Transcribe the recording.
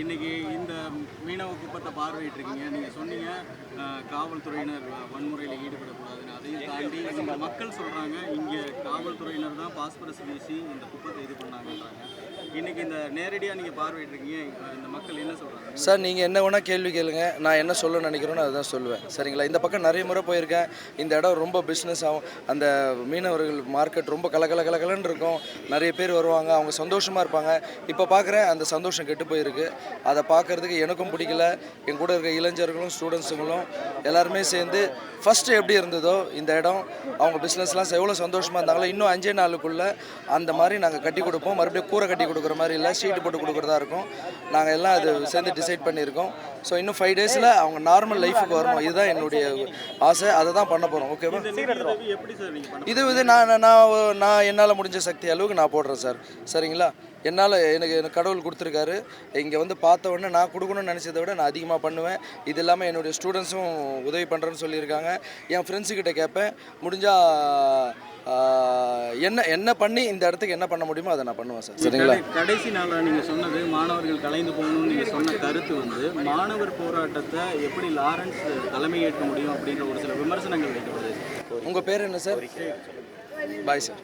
இன்னைக்கு இந்த மீனவ குப்பத்தை பார்வையிட்டிருக்கீங்க. நீங்கள் சொன்னீங்க காவல்துறையினர் வன்முறையில் ஈடுபடக்கூடாதுன்னு. தாண்டி இந்த மக்கள் சொல்கிறாங்க இங்கே காவல்துறையினர் தான் பாஸ்பரஸ் வீசி இந்த குப்பத்தை இது பண்ணாங்கன்றாங்க. இன்றைக்கி இந்த நேரடியாக நீங்கள் பார்வையிட்டிருக்கீங்க இந்த மக்கள் என்ன சொல்கிறாங்க சார் நீங்கள் என்ன வேணால் கேள்வி கேளுங்க. நான் என்ன சொல்ல நினைக்கிறேனோ அதுதான் சொல்லுவேன். சரிங்களா? இந்த பக்கம் நிறைய முறை போயிருக்கேன். இந்த இடம் ரொம்ப பிஸ்னஸ் ஆகும் அந்த மீனவர்கள் மார்க்கெட் ரொம்ப கலகல கலகலன்னு இருக்கும். நிறைய பேர் வருவாங்க. அவங்க சந்தோஷமாக இருப்பாங்க. இப்போ பார்க்குறேன் அந்த சந்தோஷம் கெட்டு போயிருக்கு. அதை பார்க்குறதுக்கு எனக்கும் பிடிக்கல. என் கூட இருக்க இளைஞர்களும் ஸ்டூடெண்ட்ஸுங்களும் எல்லாருமே சேர்ந்து ஃபஸ்ட்டு எப்படி இருந்ததோ இந்த இடம். அவங்க பிஸ்னஸ்லாம் எவ்வளோ சந்தோஷமாக இருந்தாங்களோ இன்னும் அஞ்சே நாளுக்குள்ளே அந்த மாதிரி நாங்கள் கட்டி கொடுப்போம். மறுபடியும் கூரை கட்டி கொடுக்குற மாதிரி இல்லை ஷீட்டு போட்டு கொடுக்குறதா இருக்கும். நாங்கள் எல்லாம் அது சேர்ந்து டிசைட் பண்ணியிருக்கோம். ஸோ இன்னும் ஃபைவ் டேஸில் அவங்க நார்மல் லைஃபுக்கு வரணும். இதுதான் என்னுடைய ஆசை. அதை தான் பண்ண போகிறோம் ஓகேவா இது இது நான் நான் நான் நான் என்னால் முடிஞ்ச சக்தி அளவுக்கு நான் போடுறேன் சார் சரிங்களா? என்னால் எனக்கு எனக்கு கடவுள் கொடுத்துருக்காரு. இங்கே வந்து பார்த்த உடனே நான் கொடுக்கணும்னு நினச்சதை விட நான் அதிகமாக பண்ணுவேன். இது இல்லாமல் என்னுடைய ஸ்டூடெண்ட்ஸும் உதவி பண்ணுறேன்னு சொல்லியிருக்காங்க. என் ஃப்ரெண்ட்ஸுக்கிட்ட கேட்பேன். முடிஞ்சால் என்ன என்ன பண்ணி இந்த இடத்துக்கு என்ன பண்ண முடியுமோ அதை நான் பண்ணுவேன் சார். சரிங்களா? கடை- கடைசி நாளாக நீங்கள் சொன்னது மாணவர்கள் கலைந்து போகணும்னு நீங்கள் சொன்ன கருத்து வந்து மாணவர் போராட்டத்தை எப்படி லாரன்ஸ் தலைமையேற்க முடியும் அப்படின்ற ஒரு சில விமர்சனங்கள் வைக்கப்படுது உங்கள் பேர் என்ன சார்? Bye sir.